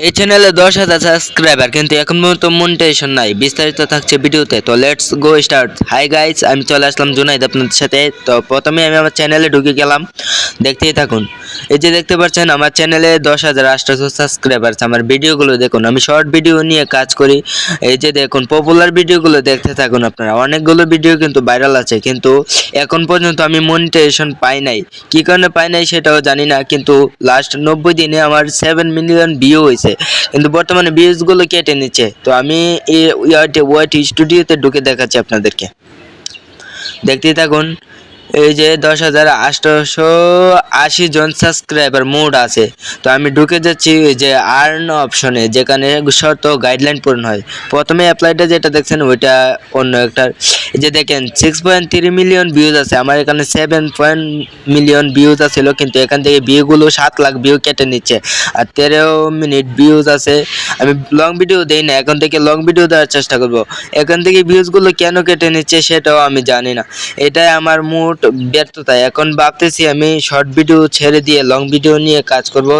এই চ্যানেলে দশ হাজার সাবস্ক্রাইবার কিন্তু এখন পর্যন্ত মনিটাইজেশন নাই। বিস্তারিত থাকছে ভিডিওতে, তো let's go start hi guys আমি চলে আসলাম জুনাইদ আপনাদের সাথে। তো প্রথমে আমি আমার চ্যানেলে ঢুকে গেলাম। দেখতেই থাকুন। এই যে দেখতে পাচ্ছেন, আমার চ্যানেলে দশ হাজার আটশো সাবস্ক্রাইবার আমার ভিডিওগুলো দেখুন, আমি শর্ট ভিডিও নিয়ে কাজ করি। এই যে দেখুন পপুলার ভিডিওগুলো দেখতে থাকুন আপনারা। অনেকগুলো ভিডিও কিন্তু ভাইরাল আছে, কিন্তু এখন পর্যন্ত আমি মনিটাইজেশন পাই নাই। কী কারণে পাই নাই সেটাও জানি না, কিন্তু লাস্ট নব্বই দিনে আমার সেভেন মিলিয়ন ভিউ হয়েছে। কিন্তু বর্তমানে ভিউজগুলো কেটে নিচ্ছে। তো আমি এই ওয়াইটি স্টুডিওতে ঢুকে দেখাচ্ছি আপনাদেরকে। দেখতেই থাকুন এই যে দশ হাজার আটশোশো আশি জন সাবস্ক্রাইবার মোড আছে। তো আমি ঢুকে যাচ্ছি যে আর্ন অপশনে যেখানে শর্ত গাইডলাইন পূরণ হয়। প্রথমে অ্যাপ্লাইটা যেটা দেখছেন, ওইটা অন্য একটা। যে দেখেন six point three million views আছে। আমার এখানে সেভেন পয়েন্ট মিলিয়ন ভিউজ আছিল, কিন্তু এখান থেকে ভিউগুলো সাত লাখ ভিউ কেটে নিচ্ছে। আর তেরো মিনিট ভিউজ আছে। আমি লং ভিডিও দেই না, এখন থেকে লং ভিডিও দেওয়ার চেষ্টা করব। এখান থেকে ভিউজগুলো কেন কেটে নিচ্ছে, সেটাও আমি জানি না। এটাই আমার মোট ব্যর্থতা এখন ভাবতেছি আমি শর্ট ভিডিও ছেড়ে দিয়ে লং ভিডিও নিয়ে কাজ করব।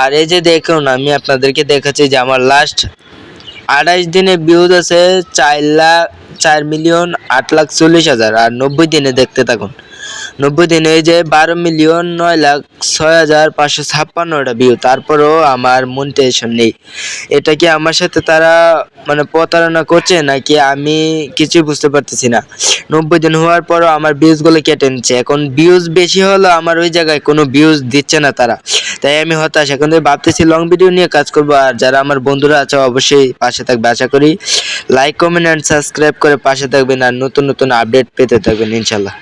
আর এই যে দেখুন, আমি আপনাদেরকে দেখাচ্ছি যে আমার লাস্ট আঠাইশ দিনে ভিউজ আছে চার লাখ চার মিলিয়ন আট লাখ চল্লিশ হাজার। আর নব্বই দিনে দেখতে থাকুন। নব্বই দিনে যে বারো মিলিয়ন নয় লাখ ছয় হাজার পাঁচশো ছাপ্পান্নটা ভিউ তারপরেও আমার মনিটাইজেশন নেই। এটা কি আমার সাথে তারা মানে প্রতারণা করছে নাকি আমি কিছুই বুঝতে পারতেছি না। নব্বই দিন হওয়ার পরও আমার ভিউজগুলো কেটে নিচ্ছে। এখন ভিউজ বেশি হলো আমার ওই জায়গায় কোনো ভিউজ দিচ্ছে না তারা। তাই আমি হতাশ। এখন থেকে ভাবতেছি লং ভিডিও নিয়ে কাজ করব আর যারা আমার বন্ধুরা আছে অবশ্যই পাশে থাকবে। আশা করি লাইক কমেন্ট অ্যান্ড সাবস্ক্রাইব করে পাশে থাকবেন আর নতুন নতুন আপডেট পেতে থাকবেন ইনশাল্লাহ।